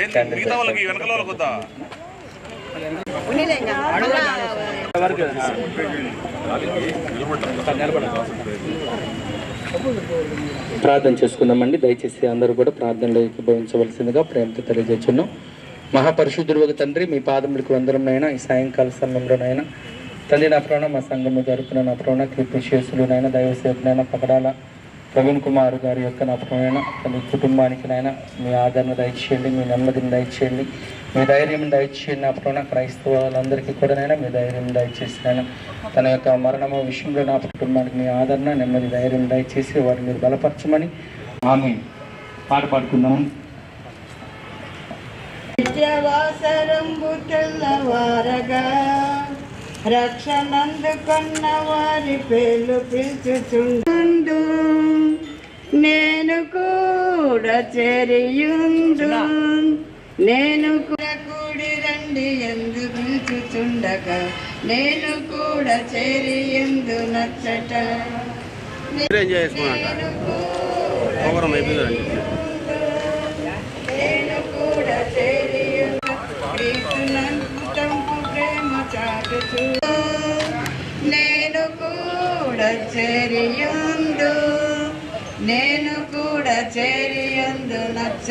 మిగతా వాళ్ళకి వెనకాల వాళ్ళకి వద్దా? ప్రార్థన చేసుకుందామండి. దయచేసి అందరూ కూడా ప్రార్థనలో ఏకీభవించవలసిందిగా ప్రేమతో తెలియజేస్తున్నాం. మహాపరిశుద్ధుడు ఒక తండ్రి మీ పాదములకు వందరంనైనా ఈ సాయంకాల సమయంలోనైనా. తండ్రి నా ప్రాణ మా సంఘంలో జరుపుకున్న నా ప్రాణ కీర్తి శేషులునైనా దైవసేపునైనా పకడాల ప్రవీణ్ కుమార్ గారి యొక్క నా ప్రేమ తన మీ కుటుంబానికి నైనా మీ ఆదరణ దయచేయండి మీ నెమ్మదిని దయచేయండి మీ ధైర్యం దయచేయండి నా ప్రాణ క్రైస్తవ వాళ్ళందరికీ కూడానైనా మీ ధైర్యం దయచేసినైనా తన యొక్క మరణము విషయంలో నా కుటుంబానికి మీ ఆదరణ నెమ్మది ధైర్యం దయచేసి వారిని మీరు బలపరచమని ఆమె పాట పాడుకుందాము నిత్యవాసరంబు తెల్లవారగా రక్షణందుకున్న వారి పేర్లు పిలుచుచుండ. నేను కూడా చెరియుండు. నేను కూడా కూడి రండి ఎందు పిలుచుచుండగా నేను కూడా చెరియుందు నచ్చట. నేను కూడా క్రీస్తునంతంపు ప్రేమ చాటుచు. నేను కూడా చేరియుండు. నేను కూడా చేరియుందు నచ్చ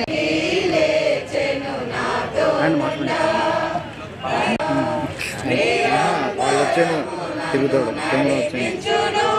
వాళ్ళు వచ్చాను తిరుగుతాడు కెమెరా వచ్చాను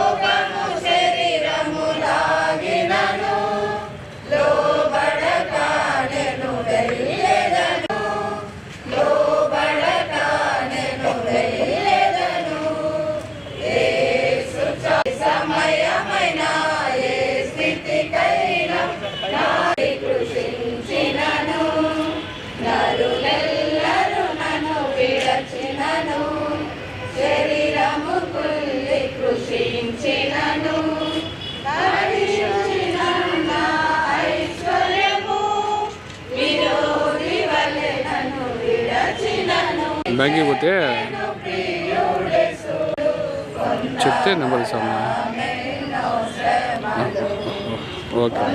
బ్యాంక్కి పోతే చెప్తే నెంబర్ ఇస్తామా ఓకే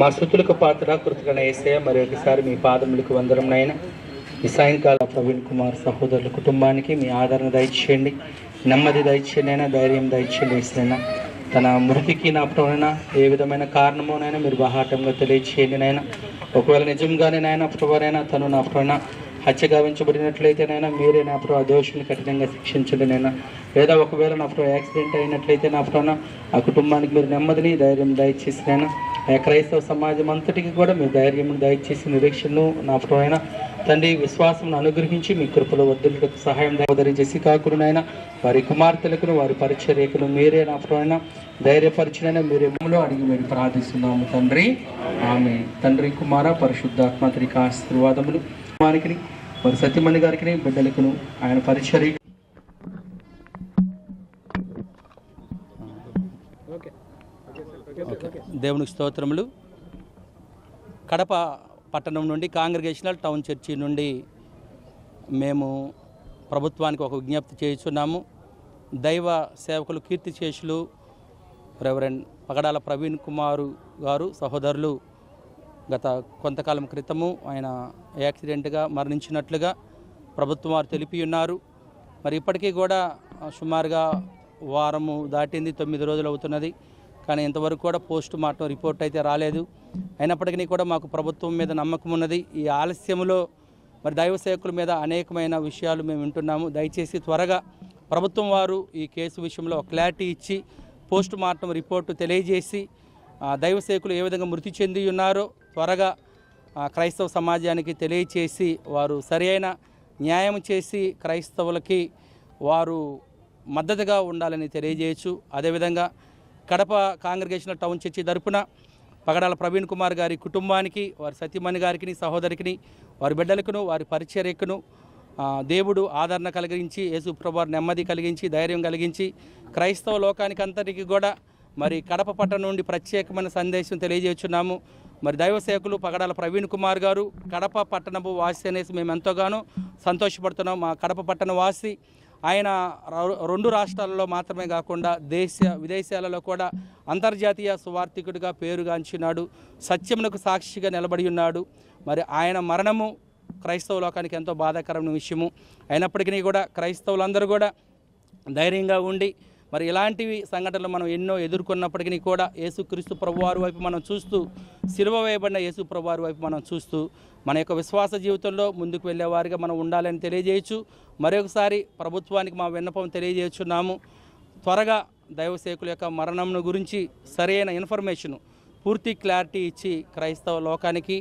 మా శృతులకు పాత్ర కృతజ్ఞ వేసే మరి ఒకసారి మీ పాదములకు వందరం నాయన. ఈ సాయంకాలం ప్రవీణ్ కుమార్ సహోదరుల కుటుంబానికి మీ ఆదరణ దయచేయండి. నెమ్మది దయచేయండి అయినా ధైర్యం దయచేయండి వేసినైనా తన మృతికి నా ప్రవణ ఏ విధమైన కారణమోనైనా మీరు బహాటంగా తెలియచేయండి నాయన. ఒకవేళ నిజంగానే నాయన ప్రభువైనా తను నా ప్రవణ హత్య గావించబడినట్లయితే నైనా మీరే నా ప్రభు ఆ దోషుని కఠినంగా శిక్షించండి నైనా లేదా ఒకవేళ నా ప్రభు యాక్సిడెంట్ అయినట్లయితే నా ప్రభు ఆ కుటుంబానికి మీరు నెమ్మదిని ధైర్యం దయచేసినైనా క్రైస్తవ సమాజం అంతటికి కూడా మీ ధైర్యం దయచేసి నిరీక్షను నా ప్రభు తండ్రి విశ్వాసం అనుగ్రహించి మీ కృపలో వద్దులకు సహాయం సోదరి కాకుండా వారి కుమార్తెలకు వారి పరిచర్యకులు మీరే నా ప్రభు ధైర్యపరిచినైనా మీరే మూలో అడిగి మేము ప్రార్థిస్తున్నాము తండ్రి. ఆమె తండ్రి కుమార పరిశుద్ధాత్మ త్రిక ఆశీర్వాదములు వారికి వారి సత్యమణి గారికి బిడ్డలకును ఆయన పరిచర్య దేవునికి స్తోత్రములు. కడప పట్టణం నుండి కాంగ్రిగేషనల్ టౌన్ చర్చి నుండి మేము ప్రభుత్వానికి ఒక విజ్ఞప్తి చేస్తున్నాము. దైవ సేవకులు కీర్తిశేషులు రెవరెండ్ పగడాల ప్రవీణ్ కుమారు గారు సహోదరులు గత కొంతకాలం క్రితము ఆయన యాక్సిడెంట్గా మరణించినట్లుగా ప్రభుత్వం వారు తెలిపి ఉన్నారు. మరి ఇప్పటికీ కూడా సుమారుగా వారము దాటింది తొమ్మిది రోజులు అవుతున్నది. కానీ ఇంతవరకు కూడా పోస్ట్ మార్టం రిపోర్ట్ అయితే రాలేదు. అయినప్పటికీ కూడా మాకు ప్రభుత్వం మీద నమ్మకం ఉన్నది. ఈ ఆలస్యంలో మరి దైవ సేవకుల మీద అనేకమైన విషయాలు మేము వింటున్నాము. దయచేసి త్వరగా ప్రభుత్వం వారు ఈ కేసు విషయంలో ఒక క్లారిటీ ఇచ్చి పోస్ట్ మార్టం రిపోర్టు తెలియజేసి దైవ సేవకులు ఏ విధంగా మృతి చెంది ఉన్నారో త్వరగా ఆ, క్రైస్తవ సమాజానికి తెలియచేసి వారు సరైన న్యాయం చేసి క్రైస్తవులకి వారు మద్దతుగా ఉండాలని తెలియజేయచ్చు. అదేవిధంగా కడప కాంగ్రిగేషనల్ టౌన్ చర్చి తరపున పగడాల ప్రవీణ్ కుమార్ గారి కుటుంబానికి వారి సతీమణి గారికి సహోదరికి వారి బిడ్డలకును వారి పరిచర్యకును దేవుడు ఆదరణ కలిగించి యేసుప్రభు నెమ్మది కలిగించి ధైర్యం కలిగించి క్రైస్తవ లోకానికి అంతటికి కూడా మరి కడప పట్టణం నుండి ప్రత్యేకమైన సందేశం తెలియజేస్తున్నాము. మరి దైవ సేవకులు పగడాల ప్రవీణ్ కుమార్ గారు కడప పట్టణపు వాసి అనేసి మేము ఎంతగానో సంతోషపడుతున్నాం. మా కడప పట్టణ వాసి ఆయన రెండు రాష్ట్రాలలో మాత్రమే కాకుండా దేశ విదేశాలలో కూడా అంతర్జాతీయ సువార్థికుడిగా పేరుగాంచినాడు. సత్యమునకు సాక్షిగా నిలబడి ఉన్నాడు. మరి ఆయన మరణము క్రైస్తవ లోకానికి ఎంతో బాధాకరమైన విషయము. అయినప్పటికీ కూడా క్రైస్తవులందరూ కూడా ధైర్యంగా ఉండి మరి ఇలాంటివి సంఘటనలు మనం ఎన్నో ఎదుర్కొన్నప్పటికీ కూడా యేసుక్రీస్తు ప్రభువారి వైపు మనం చూస్తూ సిలువ వేయబడిన యేసు ప్రభువారి వైపు మనం చూస్తూ మన యొక్క విశ్వాస జీవితంలో ముందుకు వెళ్ళేవారిగా మనం ఉండాలని తెలియజేయచ్చు. మరొకసారి ప్రభుత్వానికి మా విన్నపం తెలియజేస్తున్నాము. త్వరగా దైవ సేకుల యొక్క మరణంను గురించి సరైన ఇన్ఫర్మేషన్ పూర్తి క్లారిటీ ఇచ్చి క్రైస్తవ లోకానికి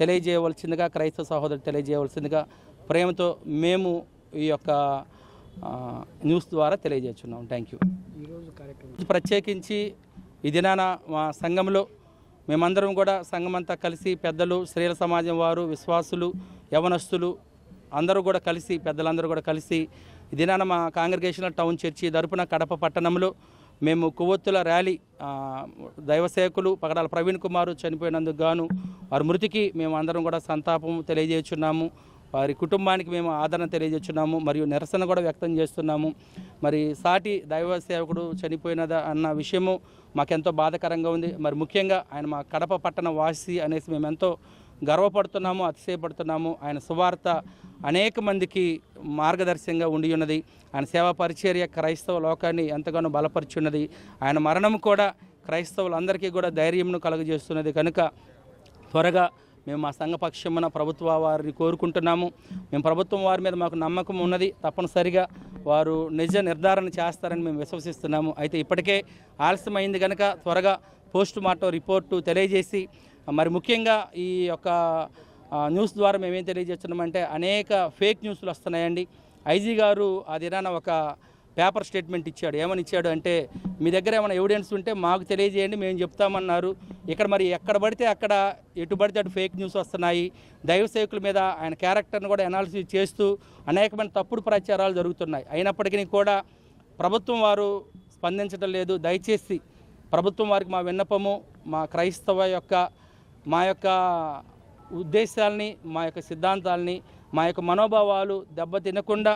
తెలియజేయవలసిందిగా క్రైస్తవ సహోదరు తెలియజేయవలసిందిగా ప్రేమతో మేము ఈ యొక్క న్యూస్ ద్వారా తెలియజేస్తున్నాం. థ్యాంక్ యూ ప్రత్యేకించి ఈ దినాన మా సంఘంలో మేమందరం కూడా సంఘమంతా కలిసి పెద్దలు స్త్రీల సమాజం వారు విశ్వాసులు యవనస్తులు అందరూ కూడా కలిసి పెద్దలందరూ కూడా కలిసి ఈ దినాన మా కాంగ్రిగేషనల్ టౌన్ చర్చి తరపున కడప పట్టణంలో మేము కొవ్వొత్తుల ర్యాలీ ఆ, దైవ సేవకులు పగడాల ప్రవీణ్ కుమార్ చనిపోయినందుకు గాను వారి మృతికి మేము అందరం కూడా సంతాపం తెలియజేస్తున్నాము. వారి కుటుంబానికి మేము ఆదరణ తెలియజేస్తున్నాము మరియు నిరసన కూడా వ్యక్తం చేస్తున్నాము. మరి సాటి దైవ సేవకుడు చనిపోయినదా అన్న విషయము మాకెంతో బాధాకరంగా ఉంది. మరి ముఖ్యంగా ఆయన మా కడప పట్టణ వాసి అనేసి మేము ఎంతో గర్వపడుతున్నాము అతిశయపడుతున్నాము. ఆయన సువార్త అనేక మందికి మార్గదర్శకంగా ఉండి ఉన్నది. ఆయన సేవా పరిచర్య క్రైస్తవ లోకాన్ని ఎంతగానో బలపరిచి ఉన్నది ఆయన మరణం కూడా క్రైస్తవులందరికీ కూడా ధైర్యంను కలుగజేస్తున్నది. కనుక త్వరగా మేము మా సంఘ పక్షమున ప్రభుత్వ వారిని కోరుకుంటున్నాము. మేము ప్రభుత్వం వారి మీద మాకు నమ్మకం ఉన్నది. తప్పనిసరిగా వారు నిజ నిర్ధారణ చేస్తారని మేము విశ్వసిస్తున్నాము. అయితే ఇప్పటికే ఆలస్యమైంది కనుక త్వరగా పోస్ట్ మార్టం రిపోర్టు తెలియజేసి మరి ముఖ్యంగా ఈ యొక్క న్యూస్ ద్వారా మేమేం తెలియజేస్తున్నామంటే అనేక ఫేక్ న్యూస్లు వస్తున్నాయండి. ఐజీ గారు ఆ దినాన ఒక పేపర్ స్టేట్మెంట్ ఇచ్చాడు. ఏమని ఇచ్చాడు అంటే మీ దగ్గర ఏమైనా ఎవిడెన్స్ ఉంటే మాకు తెలియజేయండి మేము చెప్తామన్నారు. ఇక్కడ మరి ఎక్కడ పడితే అక్కడ ఎటు పడితే అటు ఫేక్ న్యూస్ వస్తున్నాయి. దైవ సేవకుల మీద ఆయన క్యారెక్టర్ని కూడా అనాలిసిస్ చేస్తూ అనేకమైన తప్పుడు ప్రచారాలు జరుగుతున్నాయి. అయినప్పటికీ కూడా ప్రభుత్వం వారు స్పందించడం లేదు. దయచేసి ప్రభుత్వం వారికి మా విన్నపము మా క్రైస్తవ యొక్క మా యొక్క ఉద్దేశాలని మా యొక్క సిద్ధాంతాలని మా యొక్క మనోభావాలు దెబ్బతినకుండా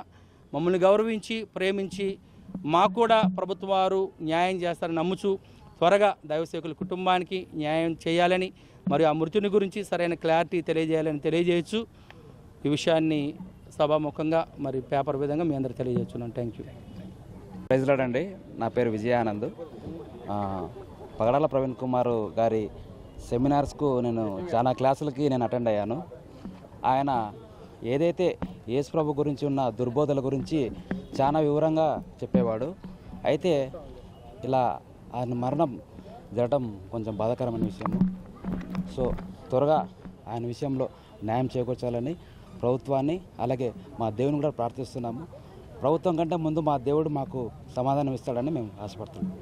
మమ్మల్ని గౌరవించి ప్రేమించి మాకు కూడా ప్రభుత్వ వారు న్యాయం చేస్తారని నమ్ముచు త్వరగా దైవసేకుల కుటుంబానికి న్యాయం చేయాలని మరియు ఆ మృతుని గురించి సరైన క్లారిటీ తెలియజేయాలని తెలియజేయచ్చు. ఈ విషయాన్ని సభాముఖంగా మరి పేపర్ విధంగా మీ అందరూ తెలియజేస్తున్నాను. Thank you. ప్రైజ్లాడ్ అండి. నా పేరు విజయానంద్. పగడాల ప్రవీణ్ కుమార్ గారి సెమినార్స్కు నేను చాలా క్లాసులకి నేను అటెండ్ అయ్యాను. ఆయన ఏదైతే యేసుప్రభు గురించి ఉన్న దుర్బోధల గురించి చాలా వివరంగా చెప్పేవాడు. అయితే ఇలా ఆయన మరణం జరగడం కొంచెం బాధాకరమైన విషయము. సో త్వరగా ఆయన విషయంలో న్యాయం చేకూర్చాలని ప్రభుత్వాన్ని అలాగే మా దేవుని కూడా ప్రార్థిస్తున్నాము. ప్రభుత్వం కంటే ముందు మా దేవుడు మాకు సమాధానం ఇస్తాడని మేము ఆశపడుతున్నాం.